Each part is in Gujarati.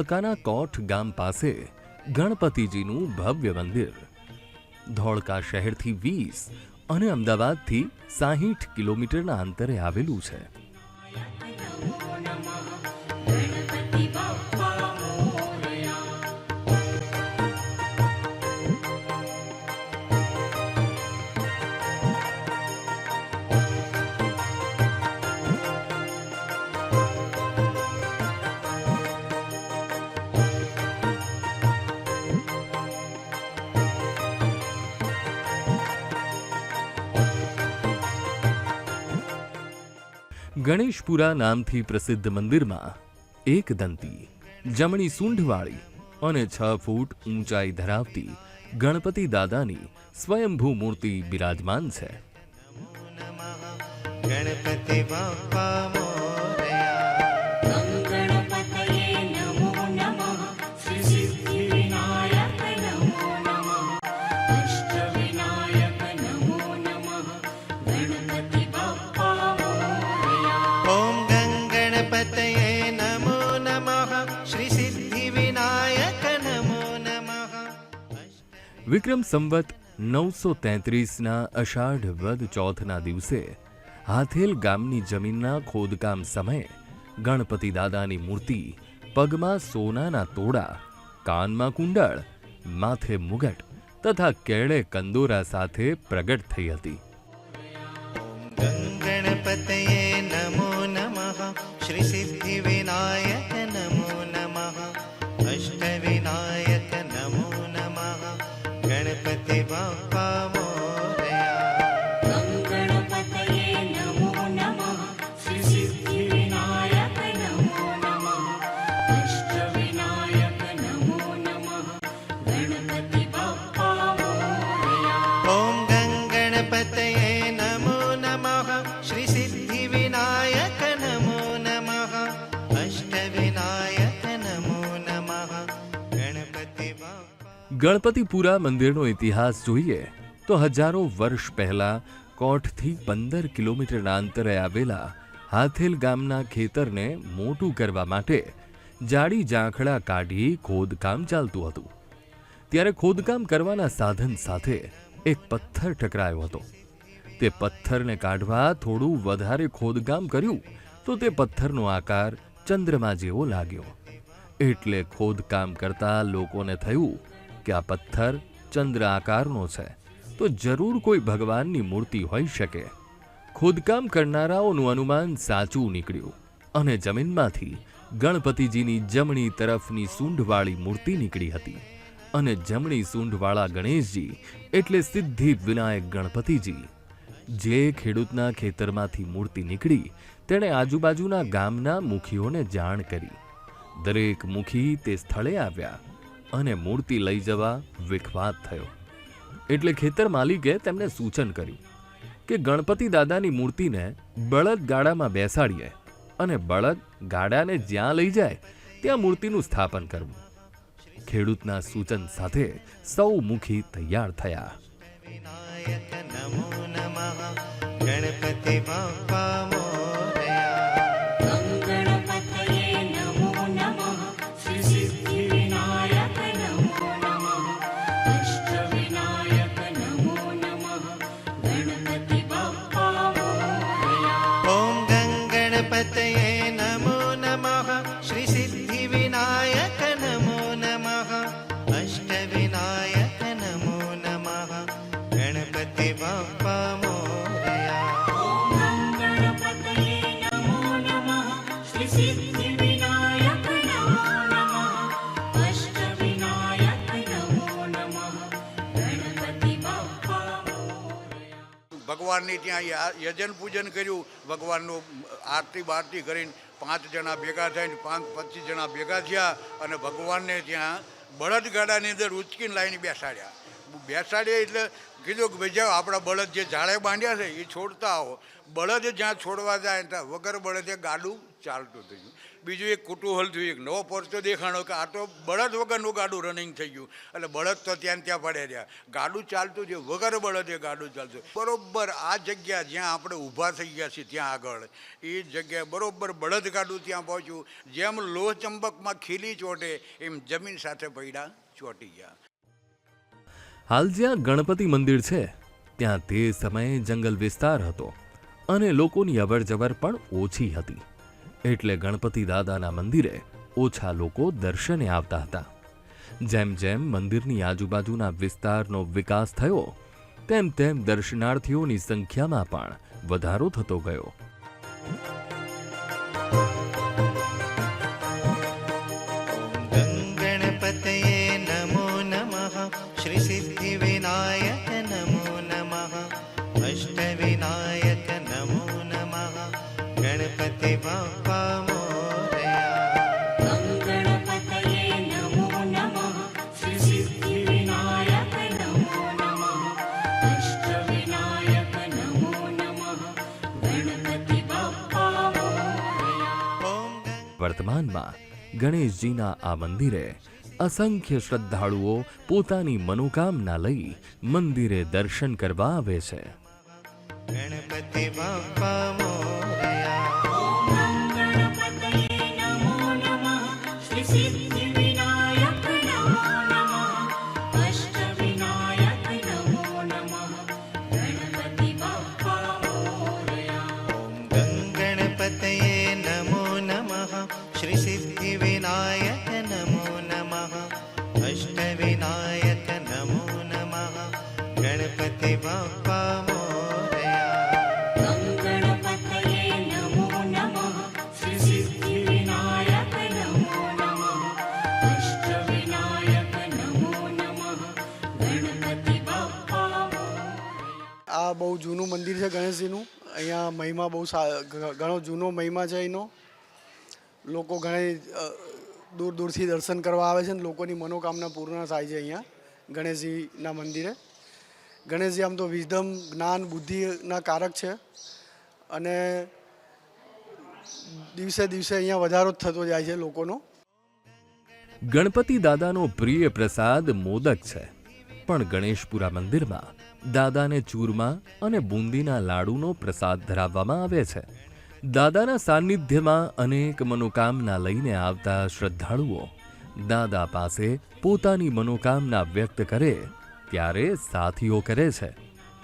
ધોળકાના કોઠ ગામ પાસે ગણપતિજીનું ભવ્ય મંદિર. ધોળકા શહેરથી વીસ અને અમદાવાદથી સાહીઠ કિલોમીટરના અંતરે આવેલું છે. ગણેશપુરા નામથી પ્રસિદ્ધ મંદિરમાં એક દંતી, જમણી સૂંઢવાળી અને છ ફૂટ ઊંચાઈ ધરાવતી ગણપતિ દાદાની સ્વયંભૂ મૂર્તિ બિરાજમાન છે. ગણપતિ બાપ્પા વિક્રમ સંવત નવસો તેત્રીસના અષાઢ વદ ચોથના દિવસે હાથેલ ગામની જમીનના ખોદકામ સમયે ગણપતિ દાદાની મૂર્તિ પગમાં સોનાના તોડા, કાનમાં કુંડળ, માથે મુગટ તથા કેળે કંદોરા સાથે પ્રગટ થઈ હતી. ગણપતયે ગણપતિપુરા મંદિરનો ઇતિહાસ જોઈએ તો હજારો વર્ષ પહેલા કોઠથી પંદર કિલોમીટરના અંતરે આવેલા હાથેલ ગામના ખેતરને મોટું કરવા માટે જાડી ઝાંખડા કાઢી ખોદકામ ચાલતું હતું. ત્યારે ખોદકામ કરવાના સાધન સાથે એક પથ્થર ટકરાયો હતો. તે પથ્થરને કાઢવા થોડું વધારે ખોદકામ કર્યું તો તે પથ્થરનો આકાર ચંદ્રમા જેવો લાગ્યો. એટલે ખોદકામ કરતા લોકોને થયું કે આ પથ્થર ચંદ્ર આકારનો છે, તો જરૂર કોઈ ભગવાનની મૂર્તિ હોઈ શકે. ખોદકામ કરનારાઓનું અનુમાન સાચું નીકળ્યું અને જમીનમાંથી ગણપતિજીની જમણી તરફની સૂંઢવાળી મૂર્તિ નીકળી હતી અને જમણી સૂંઢવાળા ગણેશજી એટલે સિદ્ધિ વિનાયક ગણપતિજી. જે ખેડૂતના ખેતરમાંથી મૂર્તિ નીકળી, તેણે આજુબાજુના ગામના મુખીઓને જાણ કરી. દરેક મુખી તે સ્થળે આવ્યા અને મૂર્તિ લઈ જવા વિખવાદ થયો. એટલે ખેતર માલિકે તેમને સૂચન કર્યું કે ગણપતિ દાદાની મૂર્તિને બળદ ગાડામાં બેસાડીએ અને બળદ ગાડાને જ્યાં લઈ જાય, ત્યાં મૂર્તિનું સ્થાપન કરવું. ખેડૂતના સૂચન સાથે સૌ મુખી તૈયાર થયા. ગણપતિ બાપ્પા ભગવાનની ત્યાં યજન પૂજન કર્યું, ભગવાનનું આરતી બારતી કરીને પાંચ જણા ભેગા થઈને, પાંચ પચીસ જણા ભેગા થયા અને ભગવાનને ત્યાં બળદગાડાની અંદર ઉચકીને લાવીને બેસાડ્યા. બેસાડીએ એટલે કીધું કે ભાઈ જાઓ, આપણા બળદ જે ઝાડે બાંધ્યા છે, એ છોડતા આવો. બળદ જ્યાં છોડવા જાય ત્યાં વગર બળદે ગાડું ચાલતું થયું બીજું એક કુતૂહલ થયું, એક નવો પરચો દેખાણો કે આ તો બળદ વગરનું ગાડું રનિંગ થઈ ગયું. એટલે બળદ તો ત્યાં ત્યાં પડે રહ્યા. ગાડું ચાલતું છે વગર બળદે ગાડું ચાલતું બરોબર આ જગ્યા જ્યાં આપણે ઊભા થઈ ગયા છીએ ત્યાં આગળ, એ જગ્યાએ બરોબર બળદ ગાડું ત્યાં પહોંચ્યું. જેમ લોહ ચંબકમાં ખીલી ચોટે, એમ જમીન સાથે પૈડા ચોંટી ગયા. હાલ જ્યાં ગણપતિ મંદિર છે, ત્યાં તે સમયે જંગલ વિસ્તાર હતો અને લોકોની અવરજવર પણ ઓછી હતી. એટલે ગણપતિ દાદાના મંદિરે ઓછા લોકો દર્શને આવતા હતા. જેમ જેમ મંદિરની આજુબાજુના વિસ્તારનો વિકાસ થયો, તેમ તેમ દર્શનાર્થીઓની સંખ્યામાં પણ વધારો થતો ગયો. વર્તમાનમાં ગણેશજીના આ મંદિરે અસંખ્ય શ્રદ્ધાળુઓ પોતાની મનોકામના લઈ મંદિરે દર્શન કરવા આવે છે. ગણપતિ બાપા મહિમા બહુ ઘણો જૂનો મહિમા છે એનો. લોકો ઘણી દૂર દૂરથી દર્શન કરવા આવે છે ને લોકોની મનોકામના પૂર્ણ થાય છે અહીંયા, ગણેશજીના મંદિરે. ગણેશજી આમ તો વિઝડમ જ્ઞાન, બુદ્ધિના કારક છે. અને દિવસે દિવસે અહીંયા વધારો થતો જાય છે લોકોનો. ગણપતિ દાદાનો પ્રિય પ્રસાદ મોદક છે. પણ ગણેશપુરા મંદિરમાં દાદાને ચૂરમા અને બુંદીના લાડુનો પ્રસાદ ધરાવવામાં આવે છે. દાદાના સાનિધ્યમાં અનેક મનોકામના લઈને આવતા શ્રદ્ધાળુઓ દાદા પાસે પોતાની મનોકામના વ્યક્ત કરે ત્યારે સાથીઓ કરે છે.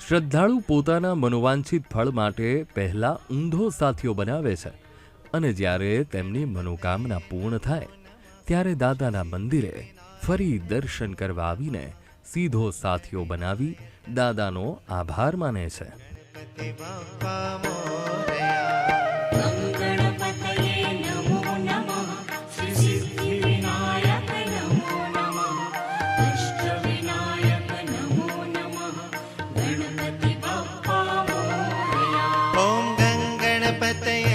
શ્રદ્ધાળુ પોતાના મનોવાંછિત ફળ માટે પહેલા ઊંધો સાથીઓ બનાવે છે અને જ્યારે તેમની મનોકામના પૂર્ણ થાય, ત્યારે દાદાના મંદિરે ફરી દર્શન કરવા આવીને સીધો સાથીઓ બનાવી દાદાનો આભાર માને છે But they.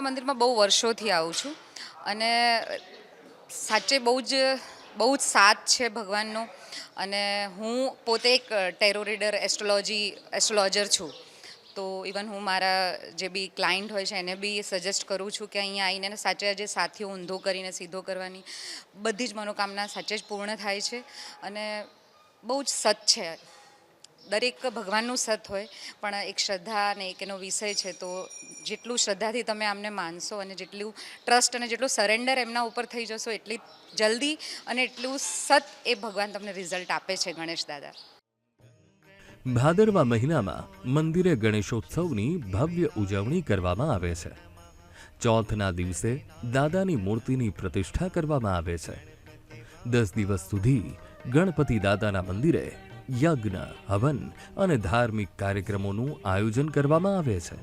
આ મંદિરમાં બહુ વર્ષોથી આવું છું. અને સાચે બહુ જ બહુ જ સાથ છે ભગવાનનો. અને હું પોતે એક ટેરો રીડર એસ્ટ્રોલોજી એસ્ટ્રોલોજર છું. તો ઇવન હું મારા જે બી ક્લાયન્ટ હોય છે, એને બી સજેસ્ટ કરું છું કે અહીંયા આવીને સાચે જે સાથીઓ ઊંધો કરીને, સીધો કરવાની. બધી જ મનોકામના સાચે જ પૂર્ણ થાય છે. અને બહુ જ સત છે. દરેક ભગવાનનું સત હોય, પણ એક શ્રદ્ધા અને એક એનો વિષય છે, તો જેટલું શ્રદ્ધાથી તમે આમને માનશો અને જેટલું ટ્રસ્ટ અને જેટલું સરેન્ડર એમના ઉપર થઈ જશો, એટલી જલ્દી અને એટલું સત એ ભગવાન તમને રિઝલ્ટ આપે છે, ગણેશ દાદા. ભાદરવા મહિનામાં મંદિરે ગણેશોત્સવની ભવ્ય ઉજવણી કરવામાં આવે છે. ચોથના દિવસે દાદાની મૂર્તિની પ્રતિષ્ઠા કરવામાં આવે છે. દસ દિવસ સુધી ગણપતિ દાદાના મંદિરે યજ્ઞ હવન અને ધાર્મિક કાર્યક્રમોનું આયોજન કરવામાં આવે છે.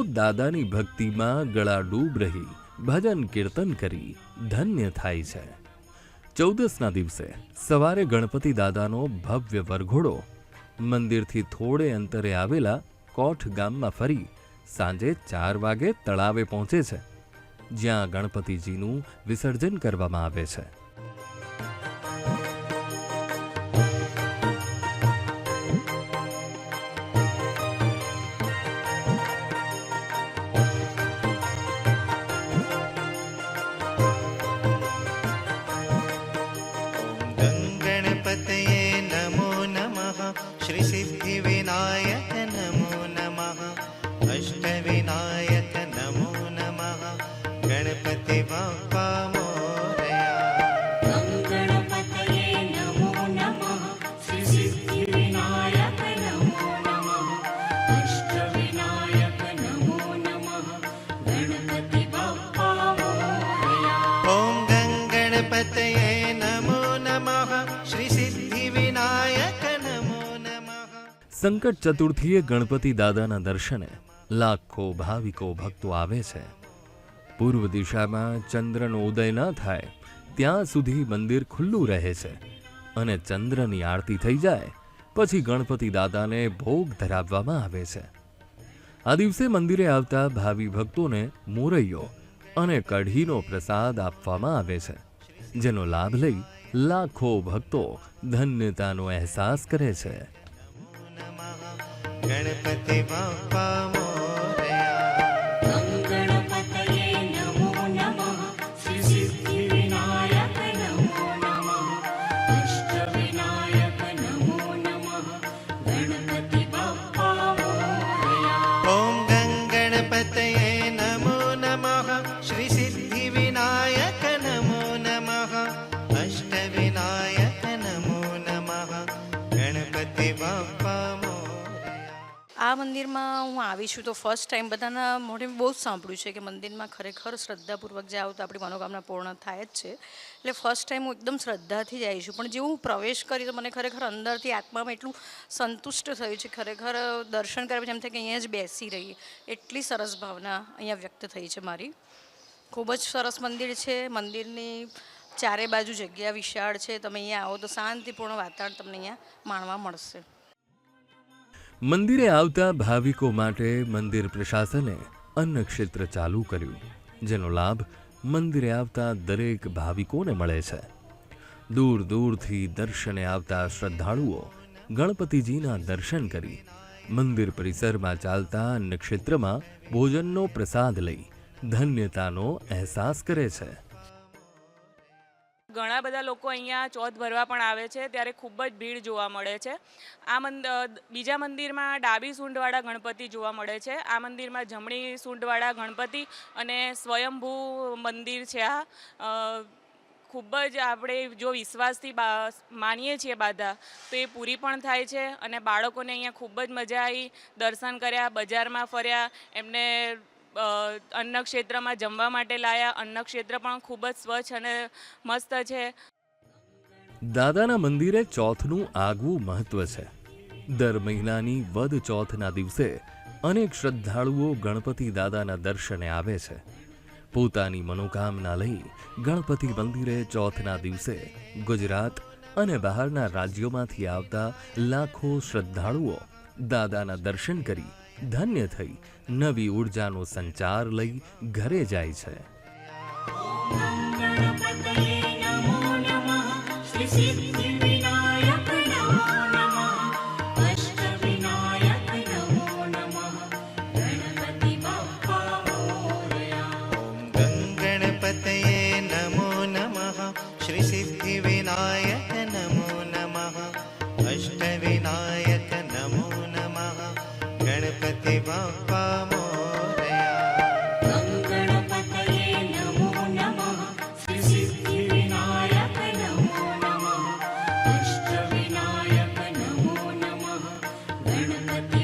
ભક્તો દાદાની ભક્તિમાં ગળા ડૂબ રહી, ભજન કીર્તન કરી, ધન્ય થાય છે. ચૌદસના દિવસે સવારે ગણપતિ દાદાનો ભવ્ય વરઘોડો મંદિરથી થોડે અંતરે આવેલા કોઠ ગામમાં ફરી સાંજે ચાર વાગે તળાવે પહોંચે છે, જ્યાં ગણપતિજીનું વિસર્જન કરવામાં આવે છે. ಸಿದ್ಧಿವೆ સંકટ ચતુર્થીએ ગણપતિ દાદાના દર્શને લાખો ભાવિકો ભક્તો આવે છે. પૂર્વ દિશામાં ચંદ્રનો ઉદય ન થાય, ત્યાં સુધી મંદિર ખુલ્લું રહે છે અને ચંદ્રની આરતી થઈ જાય, પછી ગણપતિ દાદાને ભોગ ધરાવવામાં આવે છે. આ દિવસે મંદિરે આવતા ભાવિ ભક્તોને મોરૈયો અને કઢીનો પ્રસાદ આપવામાં આવે છે, જેનો લાભ લઈ લાખો ભક્તો ધન્યતાનો અહેસાસ કરે છે. गणपति बाप्पा मोरया। गङ्गणपतये नमो नमः। श्रीसिद्धिविनायक नमो नमः। अष्टविनायक नमो नमः। गणपति बाप्पा मोरया। ॐ गङ्गणपतये नमो नमः। श्रीसिद्धिविनायक नमो नमः। अष्टविनायक नमो नमः। गणपति बाप्पा मोरया આ મંદિરમાં હું આવી છું તો ફર્સ્ટ ટાઈમ બધાના મોઢે બહુ જ સાંભળ્યું છે કે મંદિરમાં ખરેખર શ્રદ્ધાપૂર્વક જાઓ તો આપણી મનોકામના પૂર્ણ થાય જ છે. એટલે ફર્સ્ટ ટાઈમ હું એકદમ શ્રદ્ધાથી જ છું. પણ જેવું હું પ્રવેશ કરી તો મને ખરેખર અંદરથી આત્મામાં એટલું સંતુષ્ટ થયું છે. ખરેખર દર્શન કર્યા પછી એમ થાય કે અહીંયા જ બેસી રહીએ. એટલી સરસ ભાવના અહીંયા વ્યક્ત થઈ છે મારી. ખૂબ જ સરસ મંદિર છે. મંદિરની ચારે બાજુ જગ્યા વિશાળ છે. તમે અહીંયા આવો તો શાંતિપૂર્ણ વાતાવરણ તમને અહીંયા માણવા મળશે. મંદિરે આવતા ભાવિકો માટે મંદિર પ્રશાસને અન્ન ક્ષેત્ર ચાલુ કર્યું, જેનો લાભ મંદિરે આવતા દરેક ભાવિકોને મળે છે. દૂર દૂરથી દર્શને આવતા શ્રદ્ધાળુઓ ગણપતિજીના દર્શન કરી મંદિર પરિસરમાં ચાલતા અન્ન ક્ષેત્રમાં ભોજનનો પ્રસાદ લઈ ધન્યતાનો અહેસાસ કરે છે. ઘણા બધા લોકો અહીંયા ચોથ ભરવા પણ આવે છે, ત્યારે ખૂબ જ ભીડ જોવા મળે છે. આ મંદ બીજા મંદિરમાં ડાબી સૂંઢવાળા ગણપતિ જોવા મળે છે. આ મંદિરમાં જમણી સૂંઢવાળા ગણપતિ અને સ્વયંભૂ મંદિર છે આ. ખૂબ જ આપણે જો વિશ્વાસથી માનીએ છીએ બાધા, તો એ પૂરી પણ થાય છે અને બાળકોને અહીંયા ખૂબ જ મજા આવી. દર્શન કર્યા, બજારમાં ફર્યા, એમને અ, અન્ન ક્ષેત્રમાં જમવા માટે લાયા. અન્નક્ષેત્ર પણ ખૂબ જ સ્વચ્છ અને મસ્ત છે. દાદાના મંદિરે ચોથનું આગવું મહત્વ છે. દર મહિનાની વદ ચોથના દિવસે અનેક શ્રદ્ધાળુઓ ગણપતિ દાદાના દર્શને આવે છે. પોતાની મનોકામના લઈ ગણપતિ મંદિરે ચોથના દિવસે ગુજરાત અને બહારના રાજ્યોમાંથી આવતા લાખો શ્રદ્ધાળુઓ દાદાના દર્શન કરી ધન્ય થઈ નવી ઉર્જાનો સંચાર લઈ ઘરે જાય છે. શ્રી સિદ્ધિ Learning that